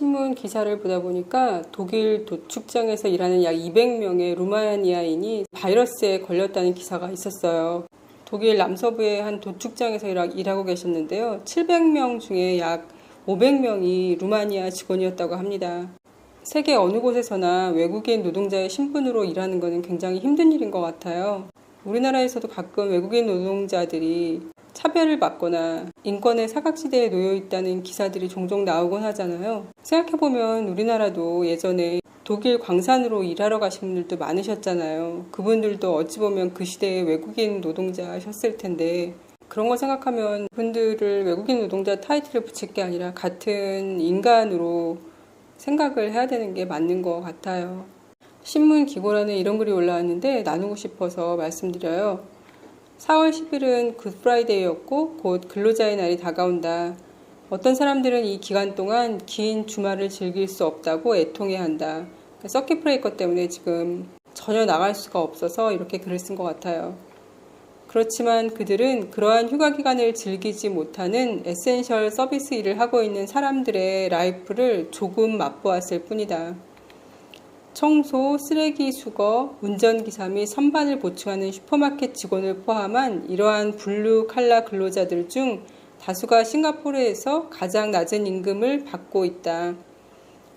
신문 기사를 보다 보니까 독일 도축장에서 일하는 약 200명의 루마니아인이 바이러스에 걸렸다는 기사가 있었어요. 독일 남서부의 한 도축장에서 일하고 계셨는데요. 700명 중에 약 500명이 루마니아 직원이었다고 합니다. 세계 어느 곳에서나 외국인 노동자의 신분으로 일하는 것은 굉장히 힘든 일인 것 같아요. 우리나라에서도 가끔 외국인 노동자들이 차별을 받거나 인권의 사각지대에 놓여 있다는 기사들이 종종 나오곤 하잖아요. 생각해보면 우리나라도 예전에 독일 광산으로 일하러 가신 분들도 많으셨잖아요. 그분들도 어찌 보면 그 시대의 외국인 노동자셨을 텐데 그런 거 생각하면 그분들을 외국인 노동자 타이틀을 붙일 게 아니라 같은 인간으로 생각을 해야 되는 게 맞는 것 같아요. 신문 기고란에 이런 글이 올라왔는데 나누고 싶어서 말씀드려요. 4월 10일은 굿프라이데이였고 곧 근로자의 날이 다가온다. 어떤 사람들은 이 기간 동안 긴 주말을 즐길 수 없다고 애통해 한다. 서킷 브레이커 때문에 지금 전혀 나갈 수가 없어서 이렇게 글을 쓴 것 같아요. 그렇지만 그들은 그러한 휴가 기간을 즐기지 못하는 에센셜 서비스 일을 하고 있는 사람들의 라이프를 조금 맛보았을 뿐이다. 청소, 쓰레기 수거, 운전기사 및 선반을 보충하는 슈퍼마켓 직원을 포함한 이러한 블루 칼라 근로자들 중 다수가 싱가포르에서 가장 낮은 임금을 받고 있다.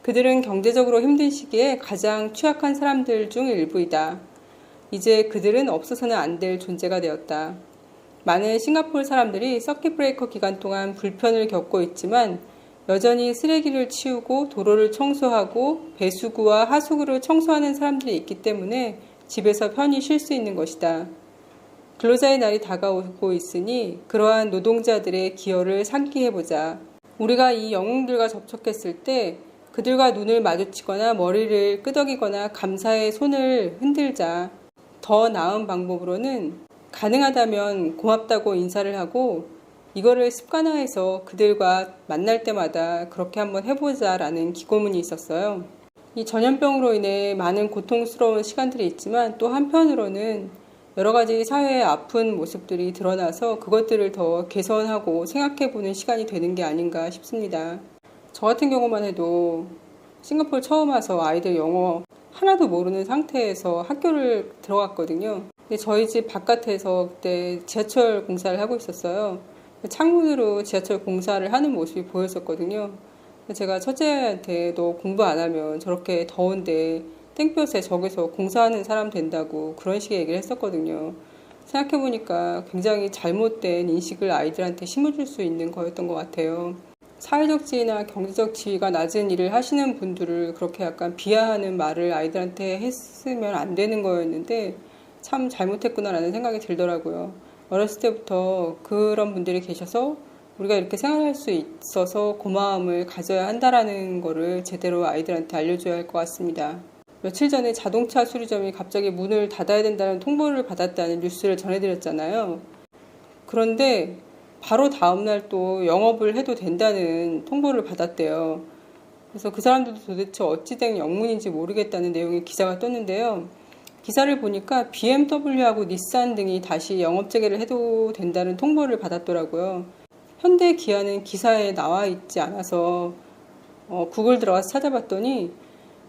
그들은 경제적으로 힘든 시기에 가장 취약한 사람들 중 일부이다. 이제 그들은 없어서는 안 될 존재가 되었다. 많은 싱가포르 사람들이 서킷 브레이커 기간 동안 불편을 겪고 있지만 여전히 쓰레기를 치우고 도로를 청소하고 배수구와 하수구를 청소하는 사람들이 있기 때문에 집에서 편히 쉴 수 있는 것이다. 근로자의 날이 다가오고 있으니 그러한 노동자들의 기여를 상기해보자. 우리가 이 영웅들과 접촉했을 때 그들과 눈을 마주치거나 머리를 끄덕이거나 감사의 손을 흔들자. 더 나은 방법으로는 가능하다면 고맙다고 인사를 하고 이거를 습관화해서 그들과 만날 때마다 그렇게 한번 해보자 라는 기고문이 있었어요. 이 전염병으로 인해 많은 고통스러운 시간들이 있지만 또 한편으로는 여러 가지 사회의 아픈 모습들이 드러나서 그것들을 더 개선하고 생각해보는 시간이 되는 게 아닌가 싶습니다. 저 같은 경우만 해도 싱가포르 처음 와서 아이들 영어 하나도 모르는 상태에서 학교를 들어갔거든요. 근데 저희 집 바깥에서 그때 지하철 공사를 하고 있었어요. 창문으로 지하철 공사를 하는 모습이 보였었거든요. 제가 첫째한테 너 공부 안 하면 저렇게 더운데 땡볕에 저기서 공사하는 사람 된다고 그런 식의 얘기를 했었거든요. 생각해보니까 굉장히 잘못된 인식을 아이들한테 심어줄 수 있는 거였던 것 같아요. 사회적 지위나 경제적 지위가 낮은 일을 하시는 분들을 그렇게 약간 비하하는 말을 아이들한테 했으면 안 되는 거였는데 참 잘못했구나라는 생각이 들더라고요. 어렸을 때부터 그런 분들이 계셔서 우리가 이렇게 생활할 수 있어서 고마움을 가져야 한다라는 거를 제대로 아이들한테 알려줘야 할 것 같습니다. 며칠 전에 자동차 수리점이 갑자기 문을 닫아야 된다는 통보를 받았다는 뉴스를 전해드렸잖아요. 그런데 바로 다음날 또 영업을 해도 된다는 통보를 받았대요. 그래서 그 사람들도 도대체 어찌된 영문인지 모르겠다는 내용의 기사가 떴는데요. 기사를 보니까 BMW하고 닛산 등이 다시 영업 재개를 해도 된다는 통보를 받았더라고요. 현대 기아는 기사에 나와 있지 않아서 어, 구글 들어가서 찾아봤더니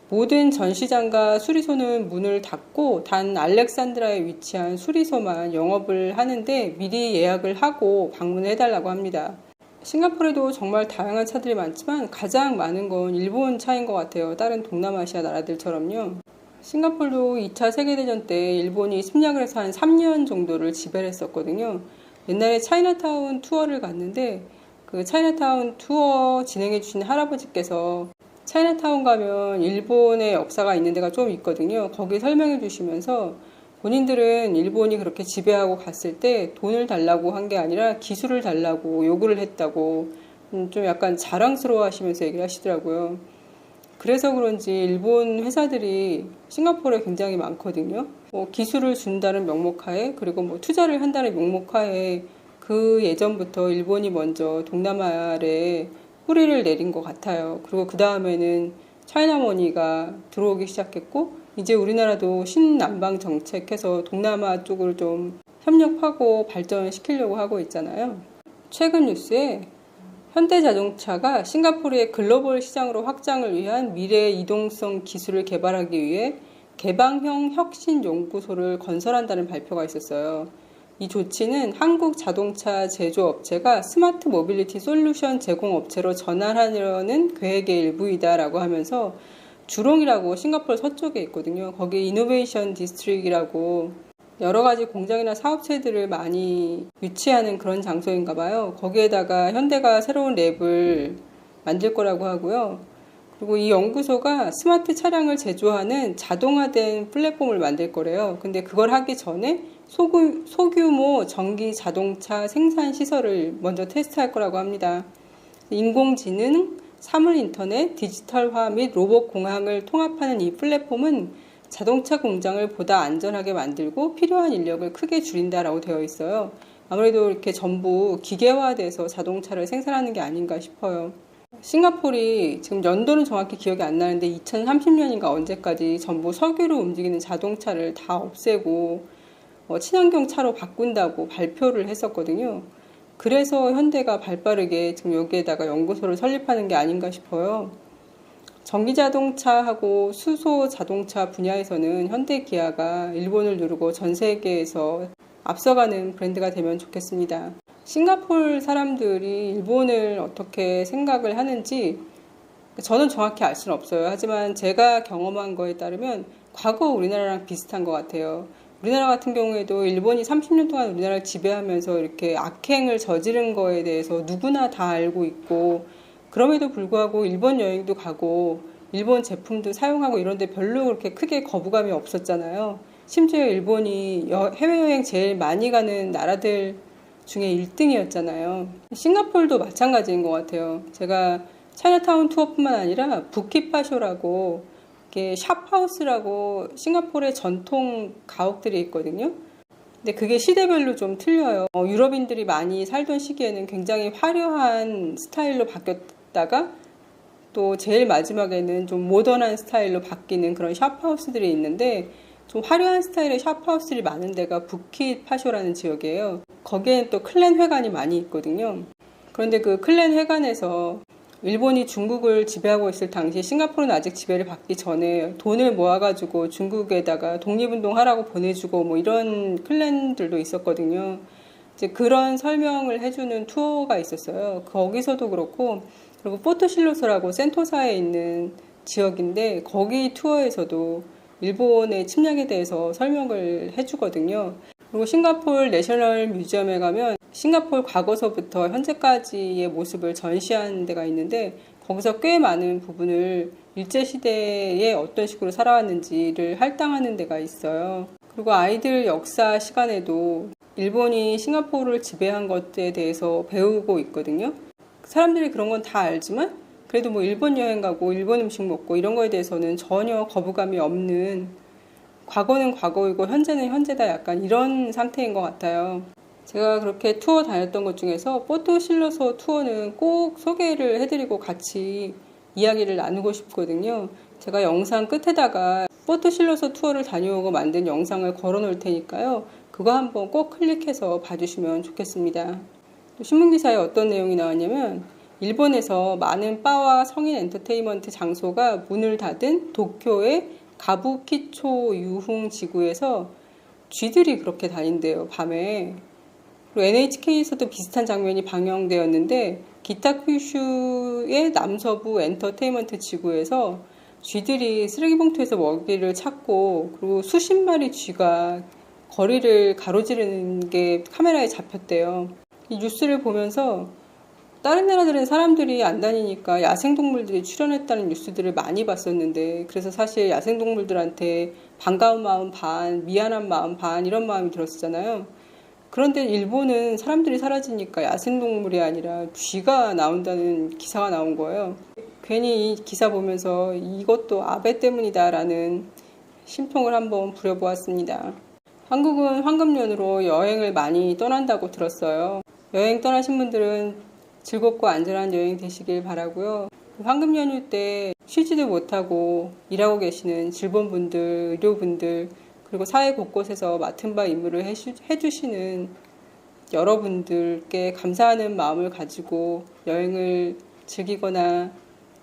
모든 전시장과 수리소는 문을 닫고 단 알렉산드라에 위치한 수리소만 영업을 하는데 미리 예약을 하고 방문을 해달라고 합니다. 싱가포르에도 정말 다양한 차들이 많지만 가장 많은 건 일본 차인 것 같아요. 다른 동남아시아 나라들처럼요. 싱가폴도 2차 세계대전 때 일본이 침략을 해서 한 3년 정도를 지배를 했었거든요. 옛날에 차이나타운 투어를 갔는데 그 차이나타운 투어 진행해 주신 할아버지께서 차이나타운 가면 일본의 역사가 있는 데가 좀 있거든요. 거기 설명해 주시면서 본인들은 일본이 그렇게 지배하고 갔을 때 돈을 달라고 한 게 아니라 기술을 달라고 요구를 했다고 음, 좀 약간 자랑스러워 하시면서 얘기를 하시더라고요. 그래서 그런지 일본 회사들이 싱가포르에 굉장히 많거든요. 뭐 기술을 준다는 명목하에 그리고 뭐 투자를 한다는 명목하에 그 예전부터 일본이 먼저 동남아에 뿌리를 내린 것 같아요. 그리고 그 다음에는 차이나머니가 들어오기 시작했고 이제 우리나라도 신남방 정책해서 동남아 쪽을 좀 협력하고 발전시키려고 하고 있잖아요. 최근 뉴스에 현대자동차가 싱가포르의 글로벌 시장으로 확장을 위한 미래 이동성 기술을 개발하기 위해 개방형 혁신 연구소를 건설한다는 발표가 있었어요. 이 조치는 한국 자동차 제조업체가 스마트 모빌리티 솔루션 제공업체로 전환하려는 계획의 일부이다라고 하면서 주롱이라고 싱가포르 서쪽에 있거든요. 거기 이노베이션 디스트릭이라고 여러 가지 공장이나 사업체들을 많이 유치하는 그런 장소인가 봐요. 거기에다가 현대가 새로운 랩을 만들 거라고 하고요. 그리고 이 연구소가 스마트 차량을 제조하는 자동화된 플랫폼을 만들 거래요. 근데 그걸 하기 전에 소규, 소규모 전기 자동차 생산 시설을 먼저 테스트할 거라고 합니다. 인공지능, 사물 인터넷, 디지털화 및 로봇 공항을 통합하는 이 플랫폼은 자동차 공장을 보다 안전하게 만들고 필요한 인력을 크게 줄인다라고 되어 있어요. 아무래도 이렇게 전부 기계화돼서 자동차를 생산하는 게 아닌가 싶어요. 싱가폴이 지금 연도는 정확히 기억이 안 나는데 2030년인가 언제까지 전부 석유로 움직이는 자동차를 다 없애고 어, 친환경 차로 바꾼다고 발표를 했었거든요. 그래서 현대가 발빠르게 지금 여기에다가 연구소를 설립하는 게 아닌가 싶어요. 전기 자동차하고 수소 자동차 분야에서는 현대 기아가 일본을 누르고 전 세계에서 앞서가는 브랜드가 되면 좋겠습니다. 싱가폴 사람들이 일본을 어떻게 생각을 하는지 저는 정확히 알 수는 없어요. 하지만 제가 경험한 거에 따르면 과거 우리나라랑 비슷한 것 같아요. 우리나라 같은 경우에도 일본이 30년 동안 우리나라를 지배하면서 이렇게 악행을 저지른 거에 대해서 누구나 다 알고 있고 그럼에도 불구하고 일본 여행도 가고 일본 제품도 사용하고 이런데 별로 그렇게 크게 거부감이 없었잖아요. 심지어 일본이 해외여행 제일 많이 가는 나라들 중에 1등이었잖아요. 싱가폴도 마찬가지인 것 같아요. 제가 차이나타운 투어뿐만 아니라 부키파쇼라고 이렇게 샵하우스라고 싱가폴의 전통 가옥들이 있거든요. 근데 그게 시대별로 좀 틀려요. 어, 유럽인들이 많이 살던 시기에는 굉장히 화려한 스타일로 바뀌었 다가 또 제일 마지막에는 좀 모던한 스타일로 바뀌는 그런 샵하우스들이 있는데 좀 화려한 스타일의 샵하우스들이 많은 데가 부키파쇼라는 지역이에요. 거기에는 또 클랜 회관이 많이 있거든요. 그런데 그 클랜 회관에서 일본이 중국을 지배하고 있을 당시 싱가포르는 아직 지배를 받기 전에 돈을 모아가지고 중국에다가 독립운동 하라고 보내주고 뭐 이런 클랜들도 있었거든요. 이제 그런 설명을 해주는 투어가 있었어요. 거기서도 그렇고 그리고 포토실로스라고 센토사에 있는 지역인데 거기 투어에서도 일본의 침략에 대해서 설명을 해주거든요. 그리고 싱가폴 내셔널 뮤지엄에 가면 싱가폴 과거서부터 현재까지의 모습을 전시하는 데가 있는데 거기서 꽤 많은 부분을 일제시대에 어떤 식으로 살아왔는지를 할당하는 데가 있어요. 그리고 아이들 역사 시간에도 일본이 싱가포르를 지배한 것에 대해서 배우고 있거든요. 사람들이 그런 건 다 알지만 그래도 뭐 일본 여행 가고 일본 음식 먹고 이런 거에 대해서는 전혀 거부감이 없는 과거는 과거이고 현재는 현재다 약간 이런 상태인 것 같아요. 제가 그렇게 투어 다녔던 것 중에서 포토 실러서 투어는 꼭 소개를 해드리고 같이 이야기를 나누고 싶거든요. 제가 영상 끝에다가 포토 실러서 투어를 다녀오고 만든 영상을 걸어 놓을 테니까요. 그거 한번 꼭 클릭해서 봐주시면 좋겠습니다. 신문기사에 어떤 내용이 나왔냐면 일본에서 많은 바와 성인 엔터테인먼트 장소가 문을 닫은 도쿄의 가부키초 유흥 지구에서 쥐들이 그렇게 다닌대요, 밤에. 그리고 NHK에서도 비슷한 장면이 방영되었는데 기타 쿠슈의 남서부 엔터테인먼트 지구에서 쥐들이 쓰레기 봉투에서 먹이를 찾고 그리고 수십 마리 쥐가 거리를 가로지르는 게 카메라에 잡혔대요. 이 뉴스를 보면서 다른 나라들은 사람들이 안 다니니까 야생동물들이 출연했다는 뉴스들을 많이 봤었는데 그래서 사실 야생동물들한테 반가운 마음 반, 미안한 마음 반 이런 마음이 들었었잖아요. 그런데 일본은 사람들이 사라지니까 야생동물이 아니라 쥐가 나온다는 기사가 나온 거예요. 괜히 이 기사 보면서 이것도 아베 때문이다라는 심통을 한번 부려보았습니다. 한국은 황금연으로 여행을 많이 떠난다고 들었어요. 여행 떠나신 분들은 즐겁고 안전한 여행 되시길 바라고요. 황금 연휴 때 쉬지도 못하고 일하고 계시는 질본분들, 의료분들, 그리고 사회 곳곳에서 맡은 바 임무를 해주시는 여러분들께 감사하는 마음을 가지고 여행을 즐기거나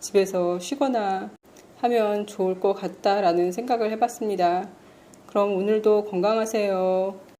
집에서 쉬거나 하면 좋을 것 같다라는 생각을 해봤습니다. 그럼 오늘도 건강하세요.